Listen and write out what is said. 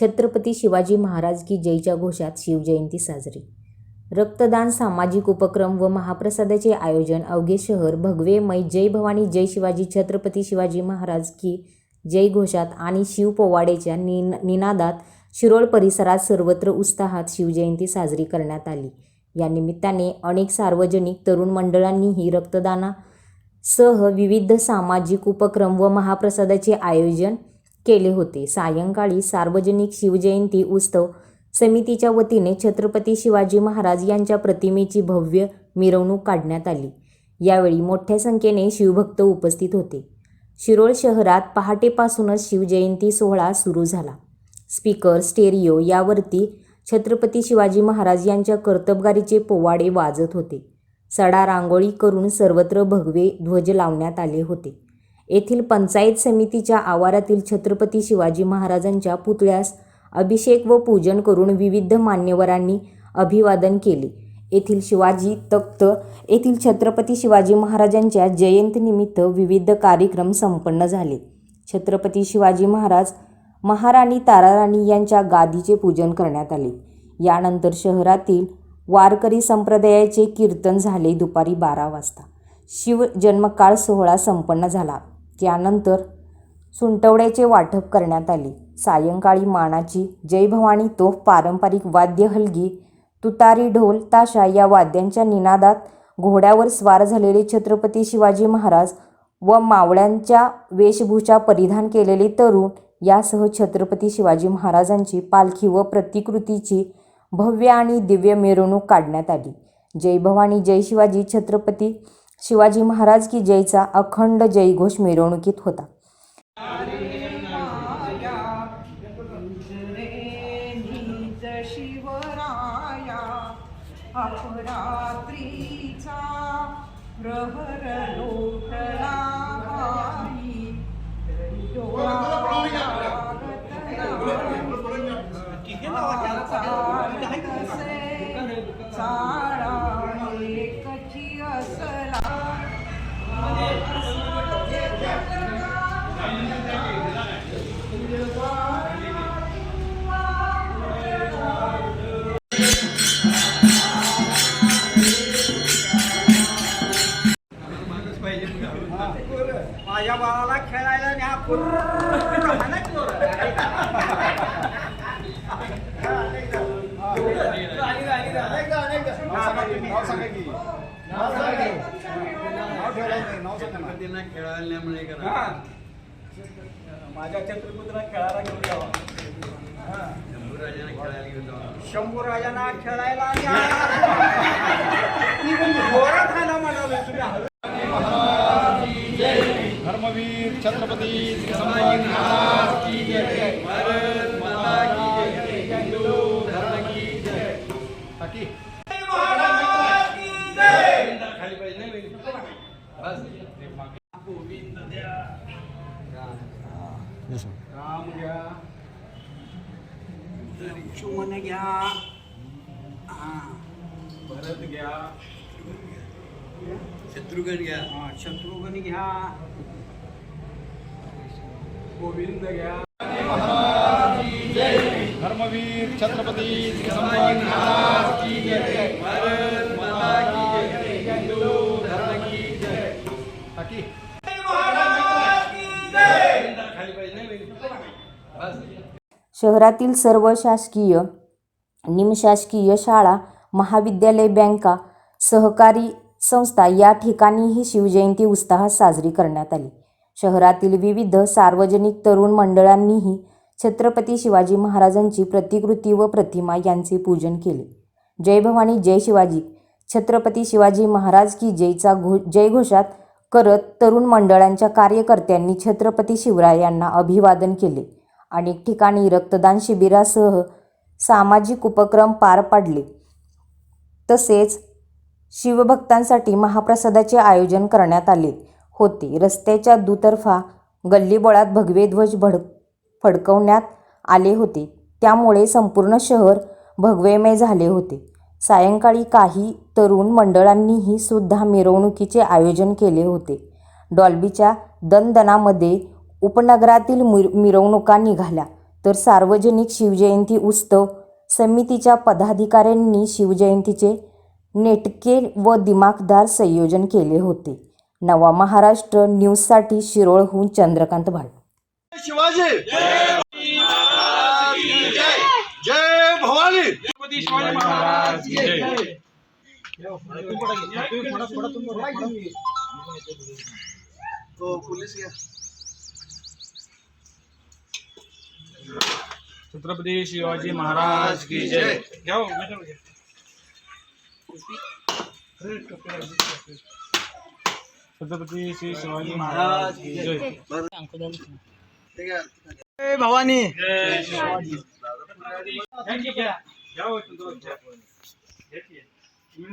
छत्रपती शिवाजी महाराज की जयच्या घोषात शिवजयंती साजरी. रक्तदान सामाजिक उपक्रम व महाप्रसादाचे आयोजन अवघे शहर भगवे मै जय भवानी जय शिवाजी छत्रपती शिवाजी महाराज की जय घोषात आणि शिव पोवाडेच्या निन निनादात शिरोळ परिसरात सर्वत्र उत्साहात शिवजयंती साजरी करण्यात आली. या निमित्ताने अनेक सार्वजनिक तरुण मंडळांनीही रक्तदानासह विविध सामाजिक उपक्रम व महाप्रसादाचे आयोजन केले होते. सायंकाळी सार्वजनिक शिवजयंती उत्सव समितीच्या वतीने छत्रपती शिवाजी महाराज यांच्या प्रतिमेची भव्य मिरवणूक काढण्यात आली. यावेळी मोठ्या संख्येने शिवभक्त उपस्थित होते. शिरोळ शहरात पहाटेपासूनच शिवजयंती सोहळा सुरू झाला. स्पीकर स्टेरिओ यावरती छत्रपती शिवाजी महाराज यांच्या कर्तबगारीचे पोवाडे वाजत होते. सडा रांगोळी करून सर्वत्र भगवे ध्वज लावण्यात आले होते. येथील पंचायत समितीच्या आवारातील छत्रपती शिवाजी महाराजांच्या पुतळ्यास अभिषेक व पूजन करून विविध मान्यवरांनी अभिवादन केले. येथील शिवाजी तख्त येथील छत्रपती शिवाजी महाराजांच्या जयंतीनिमित्त विविध कार्यक्रम संपन्न झाले. छत्रपती शिवाजी महाराज महाराणी ताराराणी यांच्या गादीचे पूजन करण्यात आले. यानंतर शहरातील वारकरी संप्रदायाचे कीर्तन झाले दुपारी बारा वाजता. शिव जन्मकाळ सोहळा संपन्न झाला. त्यानंतर सुंटवड्याचे वाटप करण्यात आले. सायंकाळी मानाची जय भवानी तोफ पारंपरिक वाद्य हलगी तुतारी ढोल ताशा या वाद्यांच्या निनादात घोड्यावर स्वार झालेले छत्रपती शिवाजी महाराज व मावळ्यांच्या वेशभूषा परिधान केलेले तरुण यासह छत्रपती शिवाजी महाराजांची पालखी व प्रतिकृतीची भव्य आणि दिव्य मिरवणूक काढण्यात आली. जय भवानी जय शिवाजी छत्रपती शिवाजी महाराज की जयचा अखंड जयघोष मिरवणुकीत होता. निज शिवराया माझ्या छत्रपुत्राला खेळायला घेऊन जावा. शंभू राजांना खेळायला न्या. जोरात खायला म्हणाले तुम्ही धर्मवीर छत्रपती महाराज की जय भारत माता की जय हिंदू धर्म की जय बाकी राम घ्या लक्ष्मण घ्या हा. भरत घ्या. शत्रुघ्न घ्या. हा, शत्रुघ्न घ्या. गोविंद घ्या. धर्मवीर छत्रपती श्री संभाजी महाराज की जय. भारत माता की जय. हिंदू धर्म की जय. बाकी. शहरातील सर्व शासकीय निमशासकीय शाळा महाविद्यालय बँका सहकारी संस्था या ठिकाणीही शिवजयंती उत्साहात साजरी करण्यात आली. शहरातील विविध सार्वजनिक तरुण मंडळांनीही छत्रपती शिवाजी महाराजांची प्रतिकृती व प्रतिमा यांचे पूजन केले. जय भवानी जय शिवाजी. छत्रपती शिवाजी महाराज की जयचा घो जयघोषात करत तरुण मंडळांच्या कार्यकर्त्यांनी छत्रपती शिवरायांना अभिवादन केले अनेक ठिकाणी रक्तदान शिबिरासह सामाजिक उपक्रम पार पाडले. तसेच शिवभक्तांसाठी महाप्रसादाचे आयोजन करण्यात आले होते. रस्त्याच्या दुतर्फा गल्लीबोळात भगवे ध्वज भड फडकवण्यात आले होते. त्यामुळे संपूर्ण शहर भगवेमय झाले होते. सायंकाळी काही तरुण मंडळांनीही सुद्धा मिरवणुकीचे आयोजन केले होते. डॉल्बीच्या दणदणामध्ये उपनगरातील मिर मिरवणुका निघाल्या. तर सार्वजनिक शिवजयंती उत्सव समितीच्या पदाधिकाऱ्यांनी शिवजयंतीचे नेटके व दिमाखदार संयोजन केले होते. नवा महाराष्ट्र न्यूजसाठी शिरोळहून चंद्रकांत भाट शिवाजी! जय भवानी! छत्रपती शिवाजी महाराज की जय पोलीस घ्या छत्रपती शिवाजी महाराज की जय घ्या हो, घ्या. छत्रपती श्री शिवाजी महाराज की जय जय भवानी जय शिवाजी घ्या हो, छत्रपती. घ्या की. तुम्ही